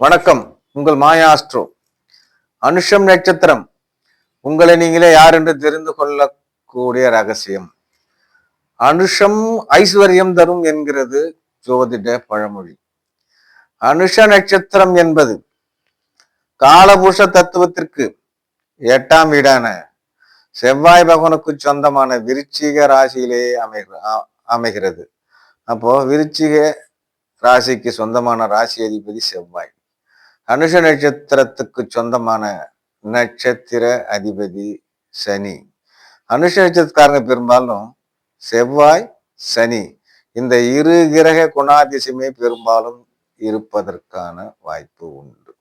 வணக்கம். உங்கள் மாயா ஆஸ்ட்ரோ அனுஷம் நட்சத்திரம். உங்களை நீங்களே யார் என்று தெரிந்து கொள்ளக்கூடிய ரகசியம். அனுஷம் ஐஸ்வர்யம் தரும் என்கிறது ஜோதிட பழமொழி. அனுஷ நட்சத்திரம் என்பது காலபூஷ தத்துவத்திற்கு எட்டாம் வீடான செவ்வாய் பகவனுக்கு சொந்தமான விருச்சிக ராசியிலே அமைகிற அமைகிறது. அப்போ விருச்சிக ராசிக்கு சொந்தமான ராசி அதிபதி செவ்வாய். அனுஷ நட்சத்திரத்துக்கு சொந்தமான நட்சத்திர அதிபதி சனி. அனுஷ நட்சத்திரக்காரங்க பெரும்பாலும் செவ்வாய் சனி. இந்த இரு கிரக குணாதிசயமே பெரும்பாலும் இருப்பதற்கான வாய்ப்பு உண்டு.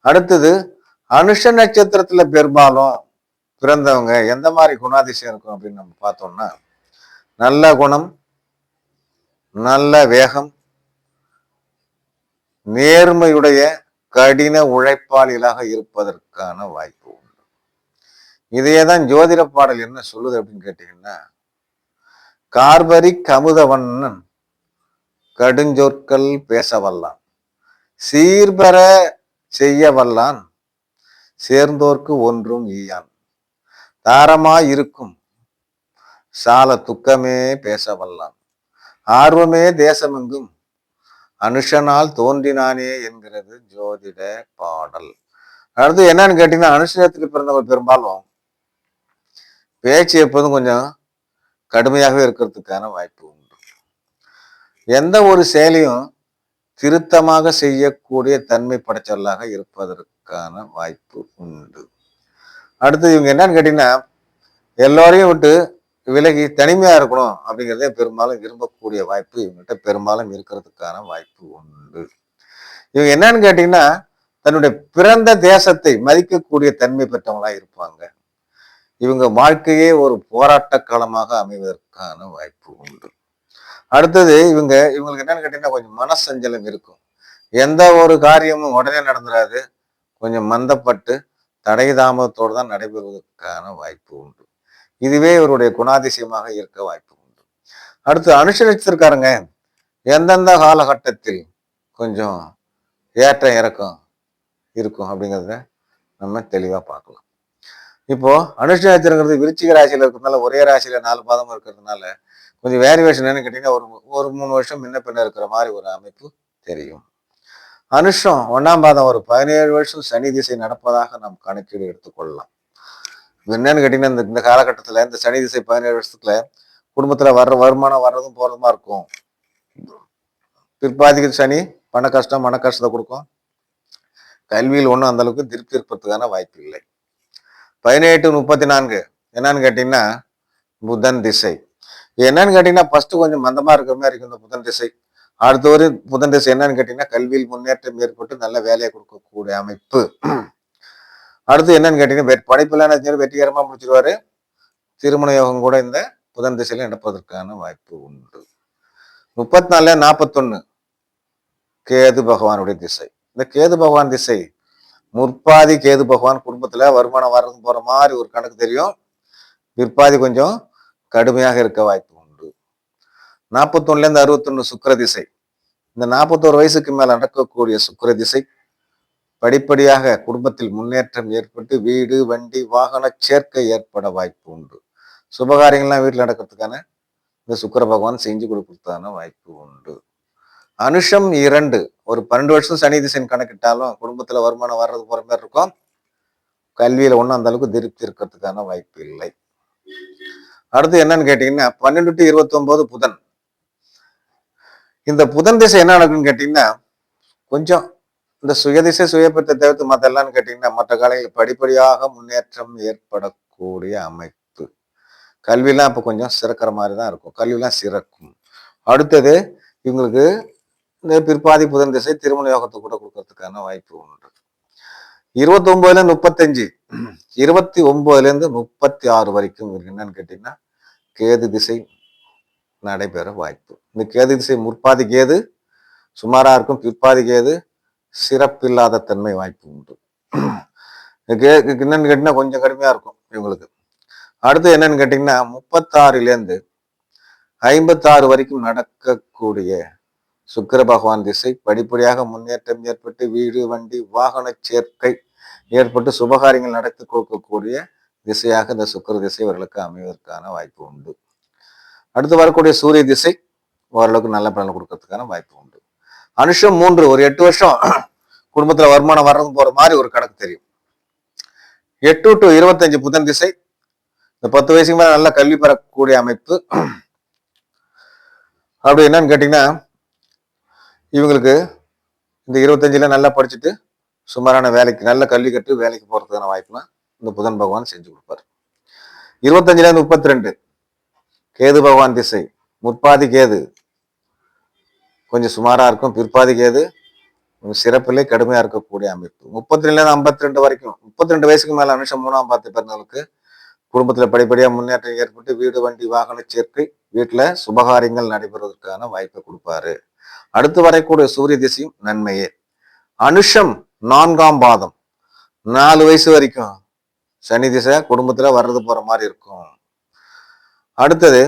அடுத்தது அனுஷ நட்சத்திரத்துல பெரும்பாலும் பிறந்தவங்க எந்த மாதிரி குணாதிசயம் இருக்கும் அப்படின்னு நம்ம பார்த்தோம்னா நல்ல குணம் நல்ல வேகம் நேர்மையுடைய கடின உழைப்பாளிகளாக இருப்பதற்கான வாய்ப்பு உண்டு. இதையே தான் ஜோதிட பாடல் என்ன சொல்லுது அப்படின்னு கேட்டீங்கன்னா கார்பரி கமுதவண்ணன் கடுஞ்சொற்கள் பேச வல்லான் சீர்பெற செய்ய வல்லான் சேர்ந்தோர்க்கு ஒன்றும் ஈயான் தாரமாய் இருக்கும் சால துக்கமே பேச வல்லான் ஆர்வமே தேசமெங்கும் அனுஷனால் தோன்றினானே என்கிறது ஜோதிட பாடல். அடுத்து என்னன்னு கேட்டீங்கன்னா அனுஷனத்தில் பிறந்தவங்க பெரும்பாலும் பேச்சு எப்போதும் கொஞ்சம் கடுமையாகவே இருக்கிறதுக்கான வாய்ப்பு உண்டு. எந்த ஒரு செயலையும் திருத்தமாக செய்யக்கூடிய தன்மை படைச்சவர்களாக இருப்பதற்கான வாய்ப்பு உண்டு. அடுத்து இவங்க என்னன்னு கேட்டீங்கன்னா எல்லோரையும் விட்டு விலகி தனிமையா இருக்கணும் அப்படிங்கிறதே பெரும்பாலும் விரும்பக்கூடிய வாய்ப்பு. இவங்ககிட்ட பெரும்பாலும் இருக்கிறதுக்கான வாய்ப்பு உண்டு. இவங்க என்னன்னு கேட்டீங்கன்னா தன்னுடைய பிறந்த தேசத்தை மதிக்கக்கூடிய தன்மை பெற்றவங்களா இருப்பாங்க. இவங்க வாழ்க்கையே ஒரு போராட்ட காலமாக அமைவதற்கான வாய்ப்பு உண்டு. அடுத்தது இவங்க இவங்களுக்கு என்னன்னு கேட்டீங்கன்னா கொஞ்சம் மனசஞ்சலம் இருக்கும். எந்த ஒரு காரியமும் உடனே நடந்துடாது கொஞ்சம் மந்தப்பட்டு தடை தாமதத்தோடு தான் நடைபெறுவதற்கான வாய்ப்பு உண்டு. இதுவே இவருடைய குணாதிசயமாக இருக்க வாய்ப்பு உண்டு. அடுத்து அனுஷ எந்தெந்த காலகட்டத்தில் கொஞ்சம் ஏற்ற இறக்கம் இருக்கும் அப்படிங்கிறத நம்ம தெளிவாக பார்க்கலாம். இப்போ அனுஷ விருச்சிக ராசியில் இருக்கிறதுனால ஒரே ராசியில நாலு பாதம் இருக்கிறதுனால கொஞ்சம் வேரியேஷன் என்னன்னு கேட்டீங்கன்னா ஒரு ஒரு மூணு வருஷம் முன்ன பின்ன இருக்கிற மாதிரி ஒரு அமைப்பு தெரியும். அனுஷம் ஒன்றாம் பாதம் ஒரு பதினேழு வருஷம் சனி திசை நடப்பதாக நாம் கணக்கீடு எடுத்துக்கொள்ளலாம். என்னன்னு கேட்டீங்கன்னா இந்த இந்த இந்த சனி திசை பதினேழு வருஷத்துல குடும்பத்தில் வர்ற வருமானம் வர்றதும் போகிறதுமா இருக்கும். பிற்பாதிக்கு சனி பண கஷ்டம் மன கஷ்டத்தை கொடுக்கும். கல்வியில் ஒன்றும் அந்த அளவுக்கு திருப்தி இருப்பதுக்கான வாய்ப்பு இல்லை. பதினெட்டு முப்பத்தி நான்கு என்னன்னு கேட்டிங்கன்னா புதன் திசை. இது என்னன்னு கேட்டிங்கன்னா ஃபஸ்ட்டு கொஞ்சம் மந்தமாக இருக்கிற மாதிரி இருக்கும் இந்த புதன் திசை. அடுத்த ஒரு புதன் திசை என்னன்னு கேட்டிங்கன்னா கல்வியில் முன்னேற்றம் ஏற்பட்டு நல்ல வேலையை கொடுக்கக்கூடிய அமைப்பு. அடுத்து என்னன்னு கேட்டீங்கன்னா வெ- படிப்புல வெற்றிகரமா முடிச்சிருவாரு. திருமண யோகம் கூட இந்த புதன் திசையில நடப்பதற்கான வாய்ப்பு உண்டு. முப்பத்தி நாலுல நாற்பத்தொன்னு கேது பகவானுடைய திசை. இந்த கேது பகவான் திசை முற்பாதி கேது பகவான் குடும்பத்துல வருமானம் வர்றது போற மாதிரி ஒரு கணக்கு தெரியும். பிற்பாதி கொஞ்சம் கடுமையாக இருக்க வாய்ப்பு உண்டு. நாற்பத்தொன்னுல இருந்து அறுபத்தொன்னு சுக்கிர திசை. இந்த நாற்பத்தோரு வயசுக்கு மேல நடக்கக்கூடிய சுக்கிர திசை படிப்படியாக குடும்பத்தில் முன்னேற்றம் ஏற்பட்டு வீடு வண்டி வாகன சேர்க்கை ஏற்பட வாய்ப்பு உண்டு. சுபகாரியங்கள்லாம் வீட்டில் நடக்கிறதுக்கான இந்த சுக்கர பகவான் செஞ்சு கொடுக்கறதுக்கான வாய்ப்பு உண்டு. அனுஷம் இரண்டு ஒரு பன்னெண்டு வருஷம் சனி திசைன்னு கணக்கிட்டாலும் குடும்பத்தில் வருமானம் வர்றது போகிற மாதிரி இருக்கும். கல்வியில் ஒன்றும் அந்த அளவுக்கு திருப்தி இருக்கிறதுக்கான வாய்ப்பு இல்லை. அடுத்து என்னன்னு கேட்டிங்கன்னா பன்னெண்டு டு இருபத்தொம்போது புதன். இந்த புதன் திசை என்ன நடக்குன்னு கேட்டிங்கன்னா கொஞ்சம் இந்த சுயதிசை சுயபத்தை தவிர்த்து மற்ற எல்லாம் கேட்டீங்கன்னா மற்ற காலையில் படிப்படியாக முன்னேற்றம் ஏற்படக்கூடிய அமைப்பு. கல்வியெல்லாம் இப்போ கொஞ்சம் சிறக்கிற மாதிரி தான் இருக்கும். கல்வியெல்லாம் சிறக்கும். அடுத்தது இவங்களுக்கு இந்த பிற்பாதி புதன் திசை திருமண யோகத்தை கூட கொடுக்கறதுக்கான வாய்ப்பு உண்டு. இருபத்தி ஒன்பதுல இருந்து முப்பத்தஞ்சு. இருபத்தி ஒன்பதுல இருந்து முப்பத்தி ஆறு வரைக்கும் இவருக்கு என்னன்னு கேட்டீங்கன்னா கேது திசை நடைபெற வாய்ப்பு. இந்த கேது திசை முற்பாதி கேது சுமாராக இருக்கும். பிற்பாதி கேது சிறப்பில்லாத தன்மை வாய்ப்பு உண்டு. இந்த என்னன்னு கேட்டீங்கன்னா கொஞ்சம் கடுமையாக இருக்கும் இவங்களுக்கு. அடுத்து என்னன்னு கேட்டிங்கன்னா முப்பத்தாறுலேருந்து ஐம்பத்தாறு வரைக்கும் நடக்கக்கூடிய சுக்கிர பகவான் திசை படிப்படியாக முன்னேற்றம் ஏற்பட்டு வீடு வண்டி வாகன சேர்க்கை ஏற்பட்டு சுபகாரியங்கள் நடத்தி கொடுக்கக்கூடிய திசையாக இந்த சுக்கிர திசை இவர்களுக்கு அமைவதற்கான வாய்ப்பு உண்டு. அடுத்து வரக்கூடிய சூரிய திசை ஓரளவுக்கு நல்ல பலன் கொடுக்கறதுக்கான வாய்ப்பு உண்டு. அனுஷம் மூன்று ஒரு எட்டு வருஷம் குடும்பத்துல வருமானம் வர்றது போற மாதிரி ஒரு கணக்கு தெரியும். எட்டு டு இருபத்தஞ்சு புதன் திசை. இந்த பத்து வயசுக்கு மேல நல்லா கல்வி பெறக்கூடிய அமைப்பு. அப்படி என்னன்னு கேட்டீங்கன்னா இவங்களுக்கு இந்த இருபத்தஞ்சுல நல்லா படிச்சுட்டு சுமாரான வேலைக்கு நல்ல கல்வி கட்டு வேலைக்கு போறதுக்கான வாய்ப்புலாம் இந்த புதன் பகவான் செஞ்சு கொடுப்பார். இருபத்தஞ்சுல இருந்து முப்பத்தி ரெண்டு. கேது பகவான் திசை. முற்பாதி கேது. கொஞ்சம் சுமாராக இருக்கும். பிற்பாதிக்கு சிறப்பிலே கடுமையாக இருக்கக்கூடிய அமைப்பு. முப்பத்தி ரெண்டுல இருந்து ஐம்பத்தி ரெண்டு வரைக்கும் முப்பத்தி ரெண்டு வயசுக்கு மேலே அனுஷம் மூணாம் பார்த்து பிறந்தவங்களுக்கு குடும்பத்தில் படிப்படியாக முன்னேற்றம் ஏற்பட்டு வீடு வண்டி வாகன சேர்க்கை வீட்டில் சுபகாரியங்கள் நடைபெறுவதற்கான வாய்ப்பை கொடுப்பாரு. அடுத்து வரக்கூடிய சூரிய திசையும் நன்மையே. அனுஷம் நான்காம் பாதம். நாலு வயசு வரைக்கும் சனி திசை குடும்பத்தில் வர்றது போகிற மாதிரி இருக்கும். அடுத்தது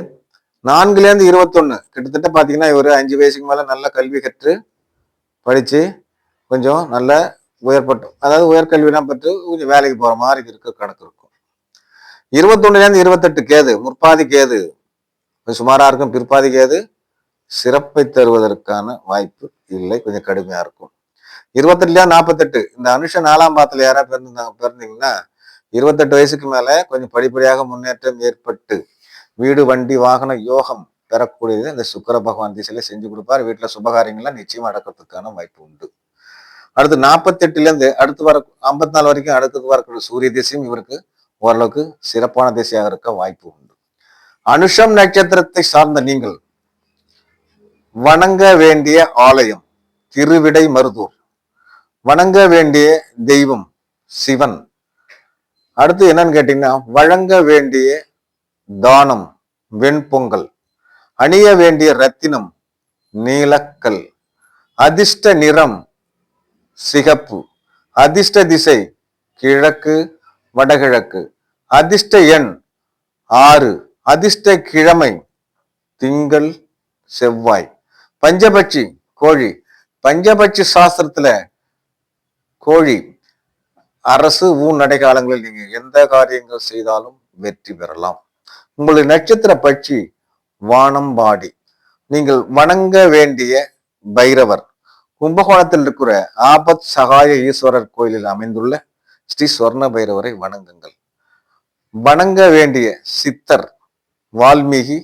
நான்குலேருந்து இருபத்தொன்று இருபத்தொன்னு. கிட்டத்தட்ட பார்த்தீங்கன்னா இவர் அஞ்சு வயசுக்கு மேலே நல்ல கல்வி கற்று படித்து கொஞ்சம் நல்ல உயர்பட்டு அதாவது உயர்கல்விலாம் பெற்று கொஞ்சம் வேலைக்கு போகிற மாதிரி இருக்க கணக்கு இருக்கும். இருபத்தொன்னுலேருந்து இருபத்தெட்டு கேது முற்பாதி கேது. கொஞ்சம் இருக்கும். பிற்பாதி கேது சிறப்பை தருவதற்கான வாய்ப்பு இல்லை. கொஞ்சம் கடுமையாக இருக்கும். இருபத்தெட்டுலயா நாற்பத்தெட்டு இந்த அனுஷ நாலாம் பாத்தில் யாராவது பிறந்திருந்தாங்க பிறந்தீங்கன்னா இருபத்தெட்டு வயசுக்கு மேலே கொஞ்சம் படிப்படியாக முன்னேற்றம் ஏற்பட்டு வீடு வண்டி வாகன யோகம் பெறக்கூடியது இந்த சுக்கர பகவான் திசையில செஞ்சு கொடுப்பார். வீட்டுல சுபகாரியங்கள்லாம் நிச்சயமா நடக்கிறதுக்கான வாய்ப்பு உண்டு. அடுத்து நாற்பத்தெட்டுல இருந்து அடுத்து வர ஐம்பத்தி நாலு வரைக்கும் அடுத்தது வரக்கூடிய சூரிய திசையும் இவருக்கு ஓரளவுக்கு சிறப்பான திசையாக இருக்க வாய்ப்பு உண்டு. அனுஷம் நட்சத்திரத்தை சார்ந்த நீங்கள் வணங்க வேண்டிய ஆலயம் திருவிடை மருதூர். வணங்க வேண்டிய தெய்வம் சிவன். அடுத்து என்னன்னு கேட்டீங்கன்னா வழங்க வேண்டிய தானம் வெண்பொங்கல் அணிய வேண்டிய ரத்தினம் நீலக்கல் அதிர்ஷ்ட நிறம் சிகப்பு அதிர்ஷ்ட திசை கிழக்கு வடகிழக்கு அதிர்ஷ்ட எண் ஆறு அதிர்ஷ்ட கிழமை திங்கள் செவ்வாய். பஞ்சபட்சி கோழி. பஞ்சபட்சி சாஸ்திரத்துல கோழி அரசு ஊன் நடைகாலங்களில் நீங்க எந்த காரியங்கள் செய்தாலும் வெற்றி பெறலாம். உங்களுடைய நட்சத்திர பட்சி வானம்பாடி நீங்கள் வணங்க வேண்டிய பைரவர். கும்பகோணத்தில் இருக்கிற ஆபத் சகாய ஈஸ்வரர் கோயிலில் அமைந்துள்ள ஸ்ரீ சொர்ண பைரவரை வணங்குங்கள். வணங்க வேண்டிய சித்தர் வால்மீகி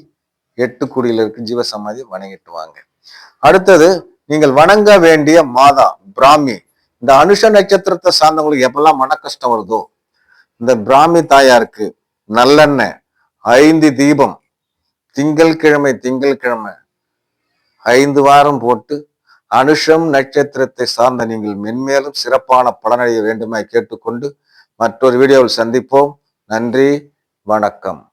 எட்டுக்குடியில் இருக்கு ஜீவசமாதி வணங்கிட்டு வாங்க. அடுத்தது நீங்கள் வணங்க வேண்டிய மாதா பிராமி. இந்த அனுஷ நட்சத்திரத்தை சார்ந்தவங்களுக்கு எப்பெல்லாம் மன கஷ்டம் வருதோ இந்த பிராமி தாயாருக்கு நல்லெண்ணெய் ஐந்து தீபம். திங்கள் கிழமை திங்கள் கிழமை. ஐந்து வாரம் போட்டு அனுஷம் நட்சத்திரத்தை சார்ந்த நீங்கள் மென்மேலும் சிறப்பான பலனடைய வேண்டுமாய் கேட்டுக்கொண்டு மற்றொரு வீடியோவில் சந்திப்போம். நன்றி வணக்கம்.